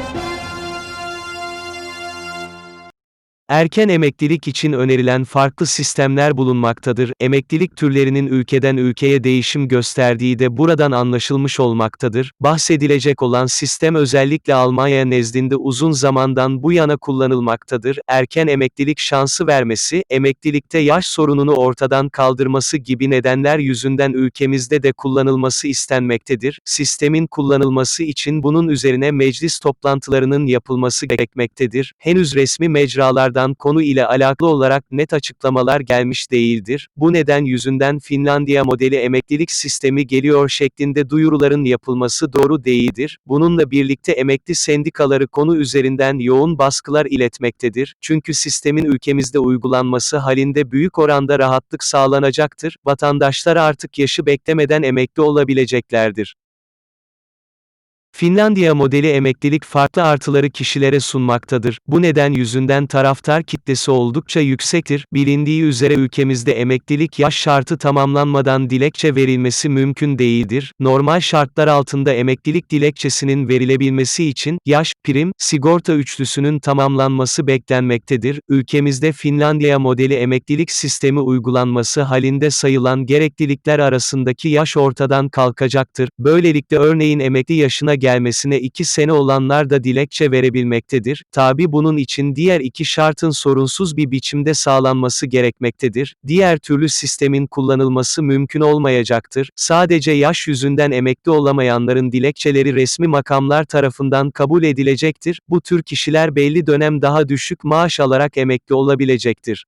Thank you. Erken emeklilik için önerilen farklı sistemler bulunmaktadır. Emeklilik türlerinin ülkeden ülkeye değişim gösterdiği de buradan anlaşılmış olmaktadır. Bahsedilecek olan sistem özellikle Almanya nezdinde uzun zamandan bu yana kullanılmaktadır. Erken emeklilik şansı vermesi, emeklilikte yaş sorununu ortadan kaldırması gibi nedenler yüzünden ülkemizde de kullanılması istenmektedir. Sistemin kullanılması için bunun üzerine meclis toplantılarının yapılması gerekmektedir. Henüz resmi mecralardan konu ile alakalı olarak net açıklamalar gelmiş değildir. Bu neden yüzünden Finlandiya modeli emeklilik sistemi geliyor şeklinde duyuruların yapılması doğru değildir. Bununla birlikte emekli sendikaları konu üzerinden yoğun baskılar iletmektedir. Çünkü sistemin ülkemizde uygulanması halinde büyük oranda rahatlık sağlanacaktır. Vatandaşlar artık yaşı beklemeden emekli olabileceklerdir. Finlandiya modeli emeklilik farklı artıları kişilere sunmaktadır. Bu neden yüzünden taraftar kitlesi oldukça yüksektir. Bilindiği üzere ülkemizde emeklilik yaş şartı tamamlanmadan dilekçe verilmesi mümkün değildir. Normal şartlar altında emeklilik dilekçesinin verilebilmesi için yaş, prim, sigorta üçlüsünün tamamlanması beklenmektedir. Ülkemizde Finlandiya modeli emeklilik sistemi uygulanması halinde sayılan gereklilikler arasındaki yaş ortadan kalkacaktır. Böylelikle örneğin emekli yaşına gelmesine 2 sene olanlar da dilekçe verebilmektedir. Tabi bunun için diğer iki şartın sorunsuz bir biçimde sağlanması gerekmektedir. Diğer türlü sistemin kullanılması mümkün olmayacaktır. Sadece yaş yüzünden emekli olamayanların dilekçeleri resmi makamlar tarafından kabul edilecektir. Bu tür kişiler belli dönem daha düşük maaş alarak emekli olabilecektir.